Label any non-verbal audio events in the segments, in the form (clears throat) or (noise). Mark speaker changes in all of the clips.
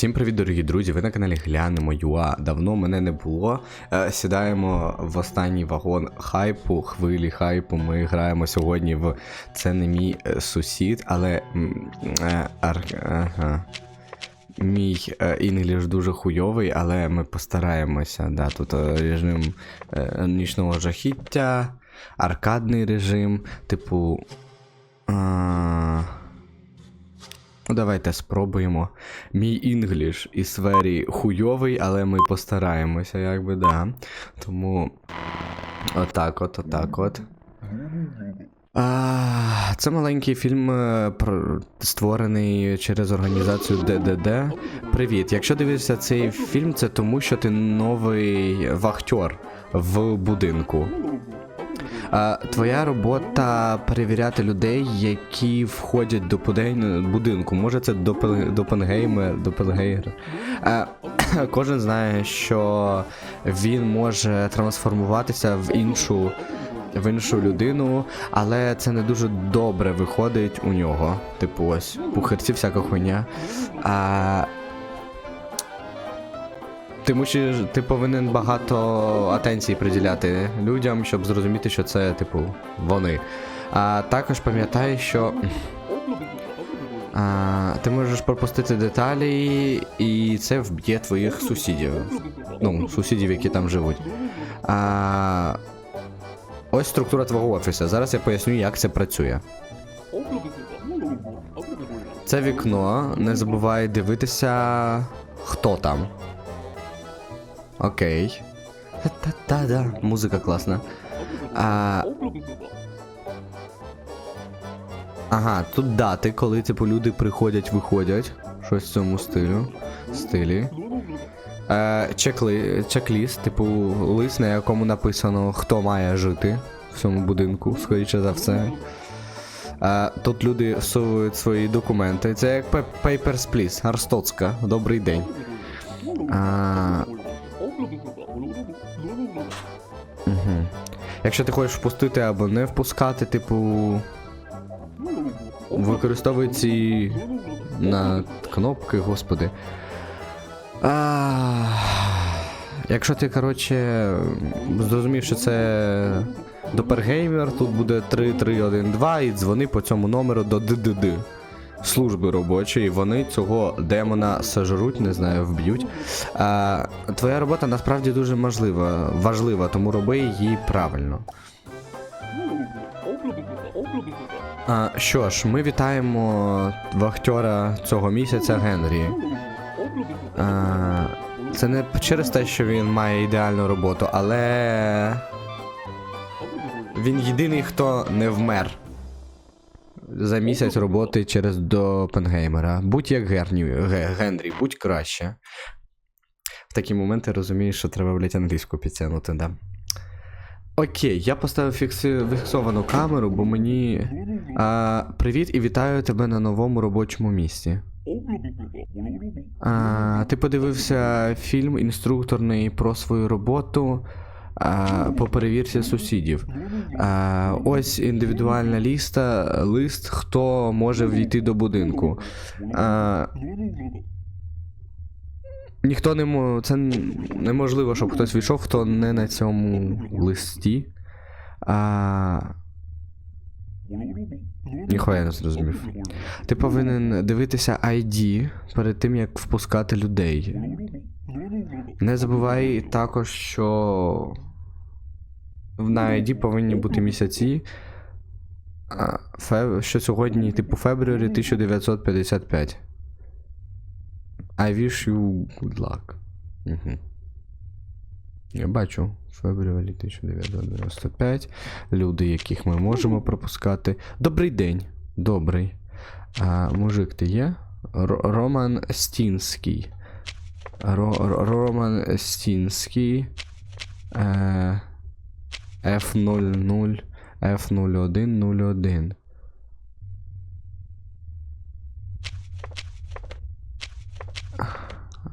Speaker 1: Всім привіт, дорогі друзі! Ви на каналі Глянемо Юа. Давно мене не було. Е, Сідаємо в останній вагон хайпу, хвилі хайпу. Ми граємо сьогодні в це не мій е, сусід, але е, ага. Мій інгліш дуже хуйовий, але ми постараємося. Да, тут режим нічного жахіття, аркадний режим, типу. А... Давайте спробуємо. Мій інгліш і сфері хуйовий, але ми постараємося, якби, да. Тому. Отак от, отак от. А, це маленький фільм, е, створений через організацію ДДД. Привіт. Якщо дивишся цей фільм, це тому, що ти новий вахтер в будинку. Твоя робота перевіряти людей, які входять до будинку. Може, це допенгеймер. А, (clears throat) кожен знає, що він може трансформуватися в іншу. В іншу людину, але це не дуже добре виходить у нього. Типу, ось пухарці, всяка хуйня. А, ти мусиш, ти повинен багато атенції приділяти людям, щоб зрозуміти, що це, типу, вони. А також пам'ятай, що а, ти можеш пропустити деталі, і це вб'є твоїх сусідів. Ну, сусідів, які там живуть. А, ось структура твого офісу. Зараз я поясню, як це працює. Це вікно. Не забувай дивитися, хто там. Окей. Та-та-да, музика класна. А, ага, тут дати, коли типу люди приходять, виходять. Щось в цьому стилю. Стилі. Е, чекли, чек-ліст, типу, лист, на якому написано, хто має жити в цьому будинку, скоріше за все. Е, тут люди всовують свої документи. Це як Papers, Please, Арстоцька. Добрий день. А, Якщо ти хочеш впустити або не впускати, типу. Використовуй ці на кнопки, господи. А, якщо ти, коротше, зрозумів, що це допергеймер, тут буде 3312 і дзвони по цьому номеру до ДДД. Служби робочої, вони цього демона сожруть, не знаю, вб'ють. Твоя робота насправді дуже можлива, важлива, тому роби її правильно. А, що ж, ми вітаємо вахтера цього місяця Генрі. А, це не через те, що він має ідеальну роботу, але він єдиний, хто не вмер за місяць роботи через Допенгеймера. Будь як Герні, Генрі, будь краще. В такі моменти розумієш, що треба, блядь, англійську підтягнути, да. Окей, я поставив фікси... фіксовану камеру, бо мені. А, привіт і вітаю тебе на новому робочому місці. А, ти подивився фільм інструкторний про свою роботу по перевірці сусідів. Ось індивідуальна ліста, лист, хто може війти до будинку. Ніхто не мо... Це неможливо, щоб хтось війшов, хто не на цьому листі. А... Я не зрозумів. Ти повинен дивитися ID перед тим, як впускати людей. Не забувай також, що на ID повинні бути місяці. Що сьогодні, типу, фебруарі 1955. I wish you good luck. Угу. Я бачу. Фебруарі 1995. Люди, яких ми можемо пропускати. Добрий день. Добрий. А, мужик, ти є? Ро- Роман Стінський. Ро- Роман Стінський. Е, F00 F0101.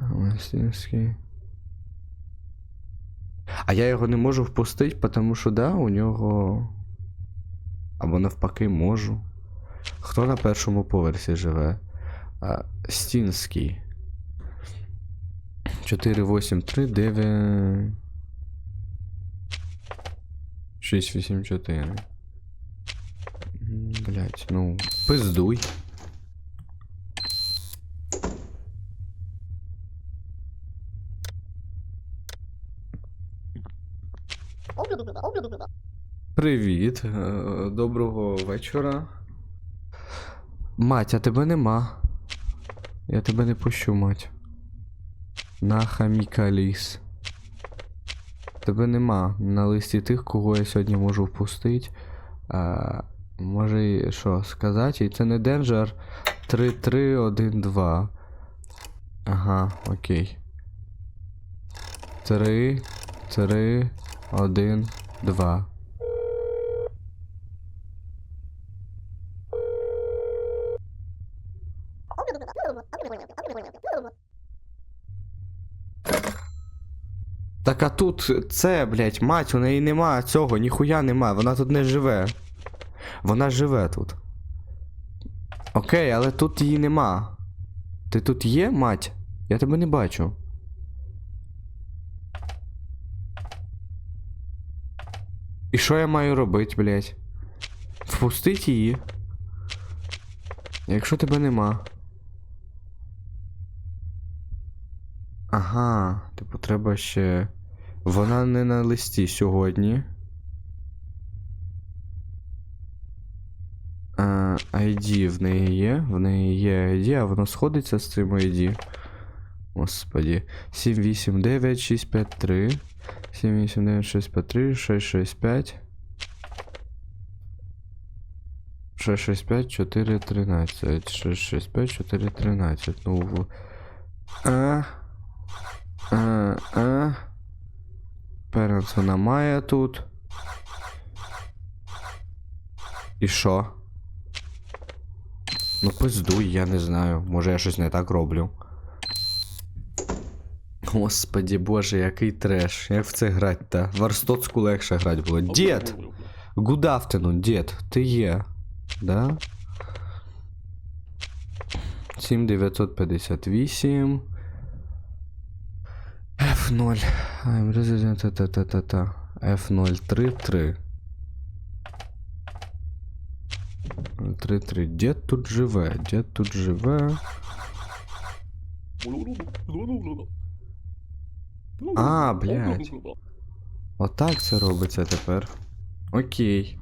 Speaker 1: Роман А я його не можу впустити, тому що да, у нього. Або навпаки можу. Хто на першому поверсі живе? А, Стінський. 4, 8, 3, 9. 6, 8, 4. Блять, ну, пиздуй. Привіт, е, доброго вечора. Мать, а тебе нема. Я тебе не пущу, мать. На хамікаліс. Тебе нема на листі тих, кого я сьогодні можу впустити. А, може і що сказати? І це не Денджер 3-3-1-2. Ага, окей. 3, 3, 1, 2. Так а тут це, блять, мать, у неї нема цього, ніхуя нема, вона тут не живе. Вона живе тут. Окей, але тут її нема. Ти тут є, мать? Я тебе не бачу. І що я маю робити, блять? Впустить її. Якщо тебе нема. Ага, типу, треба ще. Вона не на листі сьогодні. А, ID в неї є. В неї є ID, а воно сходиться з цим ID. Господі. 789 653. 789 653 665. 665 413. 665 413. Ну. А, а. Перенс вона має тут. І що? Ну пиздуй, я не знаю. Може я щось не так роблю. Господі боже, який треш. Як в це грати та В Арстоцьку легше грати було. Дід! Good afternoon, дід, ти є. Да? 7958. F0. I'm resident. Та-та-та-та. F033. 33. Дід тут живе. Дід тут живе. А, блядь. Отак це робиться тепер. Окей.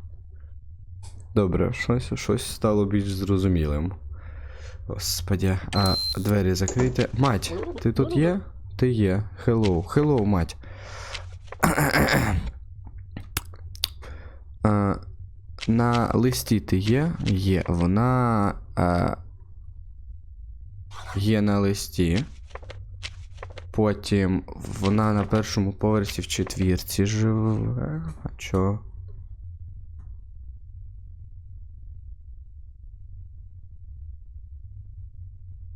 Speaker 1: Добре, щось, щось стало більш зрозумілим. Господи, а двері закрийте. Мать, ти тут є? Ти є. Hello. Hello, мать. а, на листі ти є? Є. Вона. А, є на листі. Потім вона на першому поверсі в четвірці живе. А чо?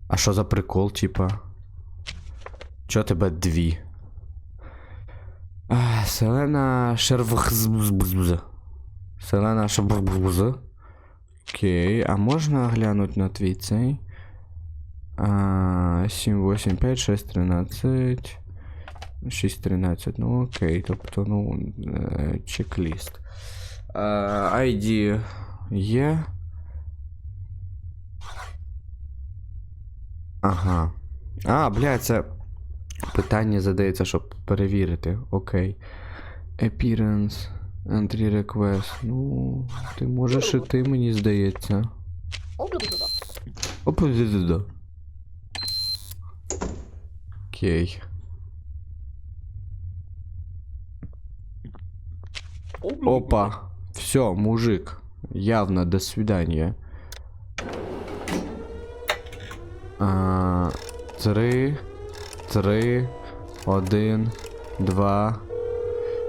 Speaker 1: А що за прикол, типа? Чо тебе дві? А, Селена Шервхзбзбз. Селена Шервхзбз. Окей, а можна глянути на твій цей? А, 7, 8, 5, 6, 13. 6, 13. Ну окей, тобто, ну, е, чек-ліст. ID є. Ага. А, бля, це питання задається, щоб перевірити. Окей. Appearance. Entry request. Ну, ти можеш і ти, мені здається. Да Окей. Опа. Все, мужик. Явно, до свидания. А, три, три, один, два.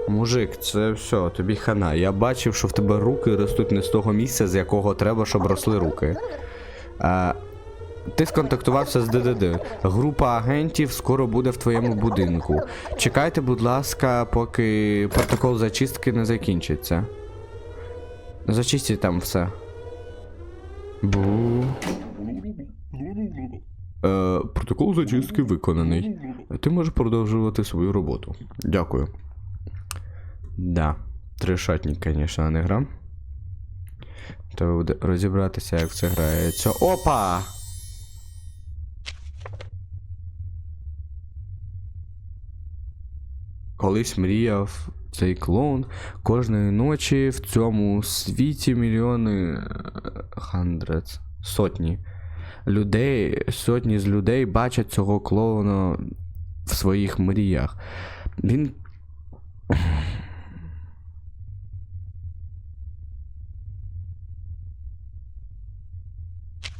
Speaker 1: Мужик, це все, тобі хана. Я бачив, що в тебе руки ростуть не з того місця, з якого треба, щоб росли руки. А, ти сконтактувався з ДДД. Група агентів скоро буде в твоєму будинку. Чекайте, будь ласка, поки протокол зачистки не закінчиться. Зачистіть там все. Бу. Е, протокол зачистки виконаний. ти можеш продовжувати свою роботу. Дякую. Да. Трешатник, звісно, не гра. Треба буде розібратися, як це грається. Опа! Колись мріяв цей клоун кожної ночі в цьому світі мільйони хандрец, сотні людей, сотні з людей бачать цього клоуна в своїх мріях. Він.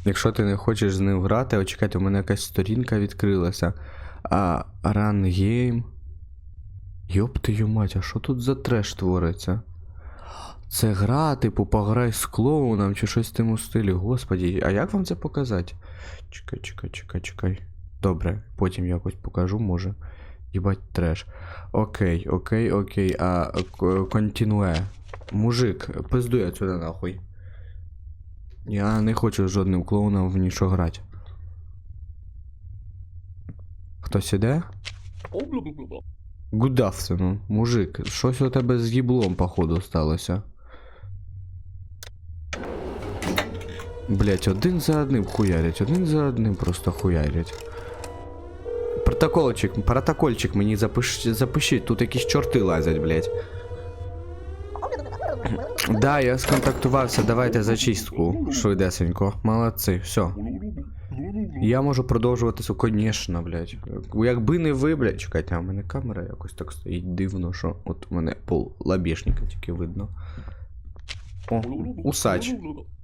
Speaker 1: Якщо ти не хочеш з ним грати, о, чекайте, у мене якась сторінка відкрилася. А Game. Йоп твою мать, а що тут за треш твориться? Це гра, типу, пограй з клоуном чи щось в тому стилі. Господі, а як вам це показати? Чекай, чекай, чекай, чекай. Добре, потім якось покажу, може. Їбать треш. Окей, окей, окей. А континуе. Мужик, пиздуй отсюда нахуй. Я не хочу з жодним клоуном в нічого грати. Хтось іде? Good мужик, щось у тебе з їблом, походу, сталося. Блять, один за одним хуярять, один за одним просто хуярять. Протокольчик, протокольчик мені запиш, запишіть, тут якісь чорти лазять, блять. Да, я сконтактувався, давайте зачистку. Швидесенько. Молодці, все. Я можу продовжувати конечно, блядь. Якби не ви, блядь, чекайте, а в мене камера якось так стоїть дивно, що от у мене пол лабішника тільки видно. О, усач.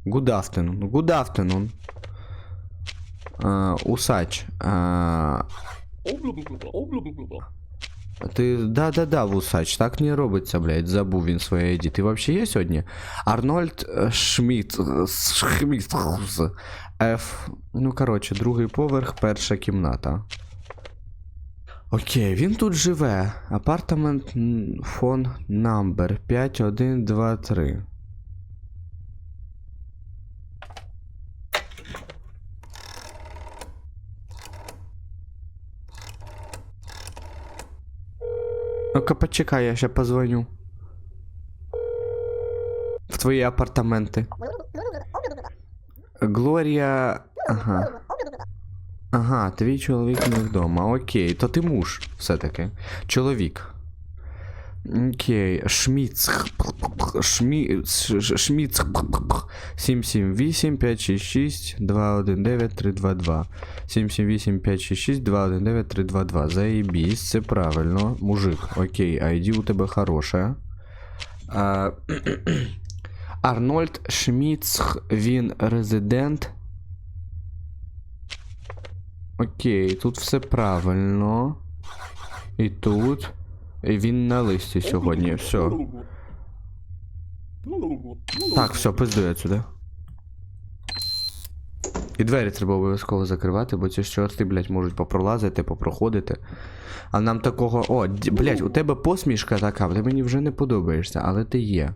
Speaker 1: Good afternoon. Good afternoon. А, усач. А, ти да-да-да, вусач, так не робиться, блядь, забув він своє ID. Ти вообще є сьогодні? Арнольд е, Шмідт. е, Шмідт. з F. Ну, коротше, другий поверх, перша кімната. Окей, він тут живе. Апартамент фон number 5123. Ну-ка, почекай, я ще позвоню. В твої апартаменти. Глорія. Ага. Ага, твій чоловік не вдома. Окей, то ти муж все-таки. Чоловік. Окей, Шміц. Шмі... Шміц. 778 566 219 322. 778 566 219 322. Заебісь, це правильно. Мужик, окей, ID у тебе хороше. А, (clears throat) Арнольд Шміц, він резидент. Окей, тут все правильно. І тут. Він на листі сьогодні. Все. Так, все, пиздуй отсюда. І двері треба обов'язково закривати, бо ці чорти, блядь, можуть попролазити, попроходити. А нам такого. О, блядь, у тебе посмішка така, ти мені вже не подобаєшся, але ти є.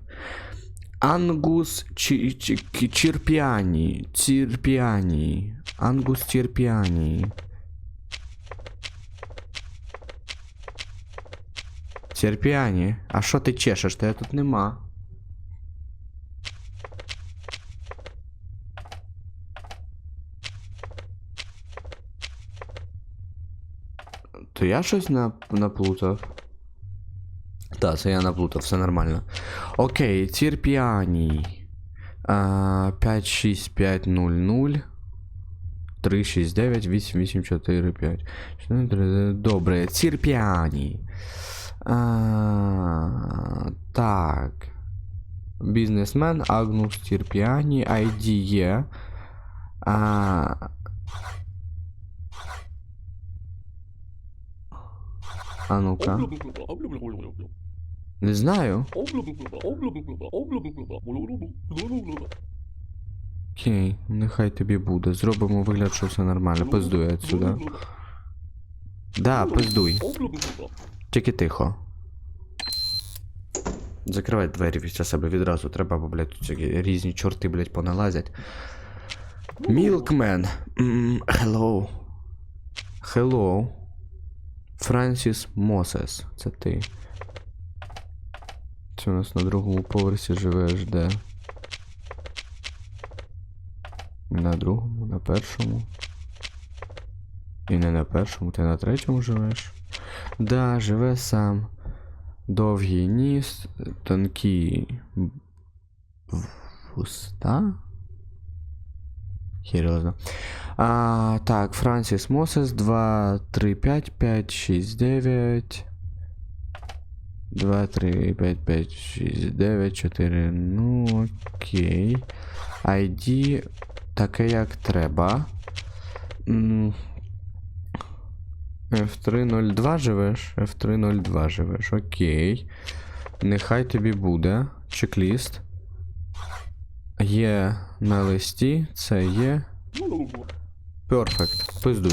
Speaker 1: Ангус Чі- Чі- Чірпіані. Цірпіані. Ангус Цірпіані. Цірпіані. А що ти чешеш? Тебе тут нема. То я щось на... наплутав. Так, це я наплутав, все нормально. Окей, Цірпіані. А, 56500 369 8845. Добре, Цірпіані. А, так. Бізнесмен Агнус Цірпіані, ID є. А, а ну-ка. Не знаю. Окей, нехай тобі буде. Зробимо вигляд, що все нормально. Пиздуй отсюда. Да, пиздуй. Тільки тихо. Закривай двері після себе відразу. Треба, бо, блядь, тут різні чорти, блядь, поналазять. Мілкмен. Hello. Hello. Франсіс Мосес. Це ти. Це у нас на другому поверсі живеш де? На другому, на першому. І не на першому, ти на третьому живеш. Да, живе сам. Довгий ніс, тонкі вуста. Серйозно. А, так, Франсіс Мосес 2, 3, 5, 5, 6, 9. 2, 3, 5, 5, 6, 9, 4. Ну, окей. ID таке як треба. М, F302 живеш? F302 живеш. Окей. Нехай тобі буде. Чек-ліст. Є на листі, це є. Перфект. Пиздуй.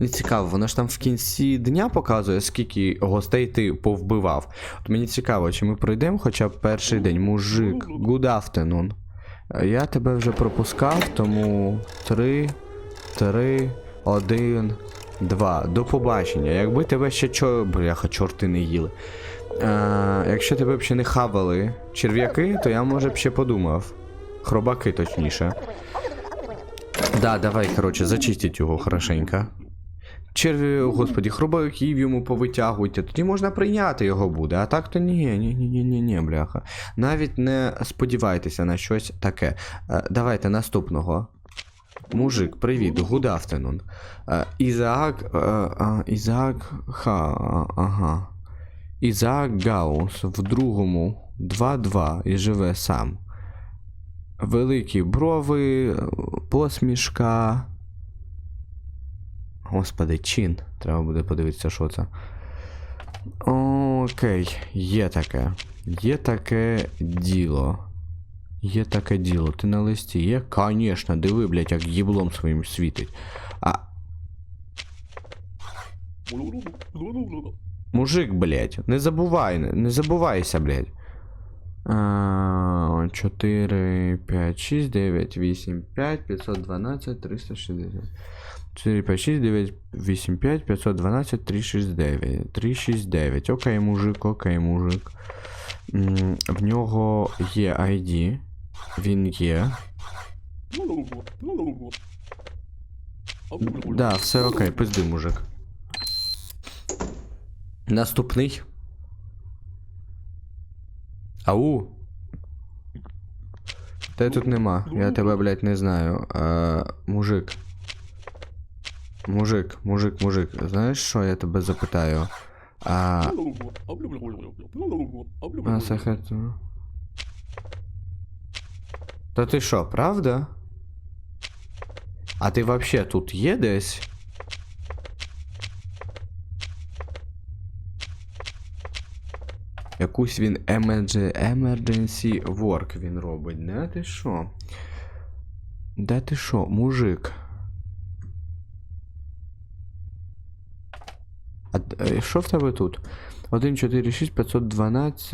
Speaker 1: Не цікаво, воно ж там в кінці дня показує, скільки гостей ти повбивав. От мені цікаво, чи ми пройдемо хоча б перший день. Мужик, good afternoon. Я тебе вже пропускав, тому 3, 3, 1, 2. До побачення. Якби тебе ще чо... Бляха, чорти не їли. Е, якщо тебе б ще не хавали черв'яки, то я може б ще подумав. Хробаки, точніше. Да, давай, коротше, зачистіть його хорошенько. Черві, господі, хробаків йому повитягуйте, тоді можна прийняти його буде, а так то ні, ні, ні, ні, ні, ні, бляха. Навіть не сподівайтеся на щось таке. Е, давайте наступного. Мужик, привіт, good afternoon. Е, Ізаак. Е, Ізаак. Ха. Ага. Ізаак Гаус в другому 2-2 і живе сам. Великі брови, посмішка. Господи, чин. Треба буде подивитися, що це. Окей, є таке. Є таке діло. Є таке діло. Ти на листі є? Конечно, диви, блядь, як їблом своїм світить. А. Мужик, блядь, не забувай, не, забувайся, блядь. А, 4, 5, 6, 9, 8, 5, 512, 360. 4, 5, 6, 9, 8, 5, 512, 369. 369. Окей, мужик, окей, мужик. В нього є ID. Він є. Да, все окей, пизди, мужик. Наступний. Ау. Те тут нема. Я тебе, блядь, не знаю. А, мужик. Мужик, мужик, мужик. Знаєш що я тебе запитаю? А. а Сахату. Та ти що, правда? А ти вообще тут є десь? Якусь він emerge- emergency work він робить. Да ти що? Да ти що, мужик? А е, що в тебе тут? 1, 4, 6, 512.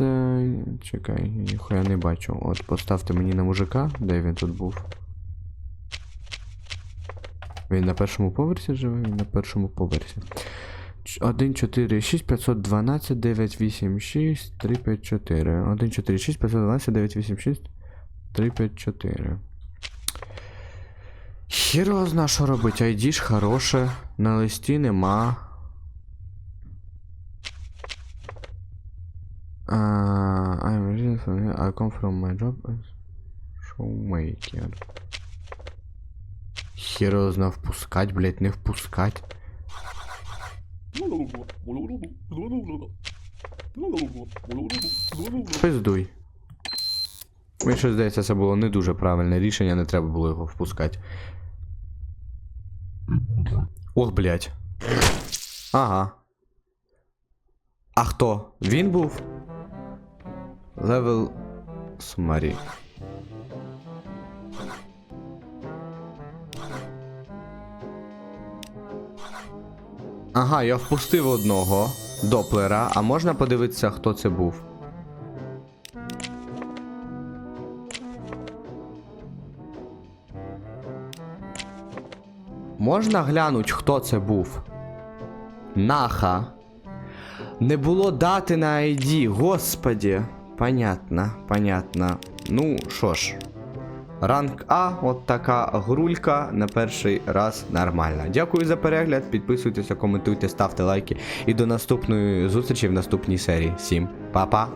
Speaker 1: Чекай, ніхуя не бачу. От поставте мені на мужика, де він тут був. Він на першому поверсі живе, він на першому поверсі. 1, 4, 6, 512, 9, 8, 6, 3, 5, 4. 1, 4, 6, 512, 9, 8, 6, 3, 5, 4. Хер зна, що робить. ID ж хороше. На листі нема. Uh, I'm originally from here. I come from my job as showmaker. Хер впускать, блять, не впускать. Пиздуй. Мені щось здається, це було не дуже правильне рішення, не треба було його впускати. Ох, блядь. Ага. А хто? Він був? Левел Сумарі. Ага, я впустив одного доплера, а можна подивитися, хто це був? Можна глянуть, хто це був? Наха. Не було дати на ID, господі. Понятно, понятно. Ну що ж. Ранг А, от така грулька на перший раз нормальна. Дякую за перегляд. Підписуйтеся, коментуйте, ставте лайки. І до наступної зустрічі в наступній серії. Всім па-па!